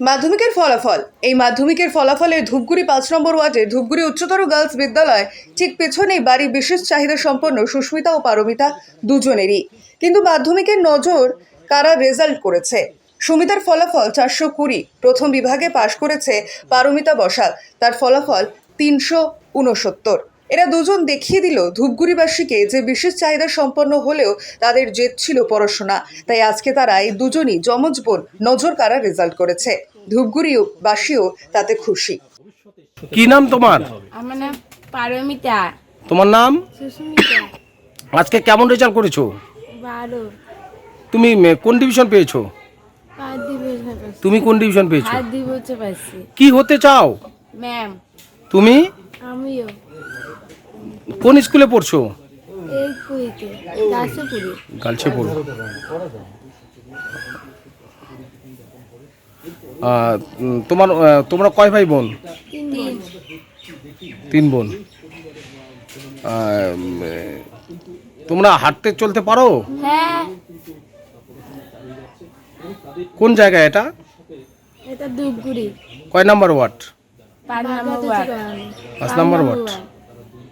মাধ্যমিকের ফলাফল। এই মাধ্যমিকের ফলাফলে ধূপগুড়ি পাঁচ নম্বর ওয়ার্ডে ধূপগুড়ি উচ্চতর গার্লস বিদ্যালয় ঠিক পেছনেই বাড়ির বিশেষ চাহিদা সম্পন্ন সুস্মিতা ও পারমিতা দুজনেরই। কিন্তু মাধ্যমিকের নজর কারা রেজাল্ট করেছে? সুমিতার ফলাফল চারশো কুড়ি। প্রথম বিভাগে পাশ করেছে পারমিতা বসাক তার ফলাফল তিনশো উনসত্তর। এরা দুজন দেখিয়ে দিল ধূপগুড়িবাসীকে যে বিশেষ চাহিদা সম্পন্ন হলেও তাদের জেদ ছিল পড়াশোনা। তাই আজকে তারা এই দুজনই যমজ বোন নজর কারা রেজাল্ট করেছে। ধূপগুড়িও বাসীও তাতে খুশি। কি নাম তোমার? আমার নাম পারমিতা। তোমার নাম? সুস্মিতা। আজকে কেমন রেজাল্ট করেছ? বারো। তুমি কোন ডিভিশন পেয়েছ? পাঁচ দিবস পাইছি তুমি কোন ডিভিশন পেয়েছ? পাইছি। কি হতে চাও? ম্যাম তুমি? আমিও। কোন স্কুলে পড়ছো? গালছে পড়ো তোমার তোমরা কয় ভাই বোন? তিন বোন। তোমরা হাঁটতে চলতে পারো? হ্যাঁ। কোন জায়গায় এটা? কয় নাম্বার ওয়ার্ড? পাঁচ নম্বর ওয়ার্ড পাঁচ নাম্বার ওয়ার্ড।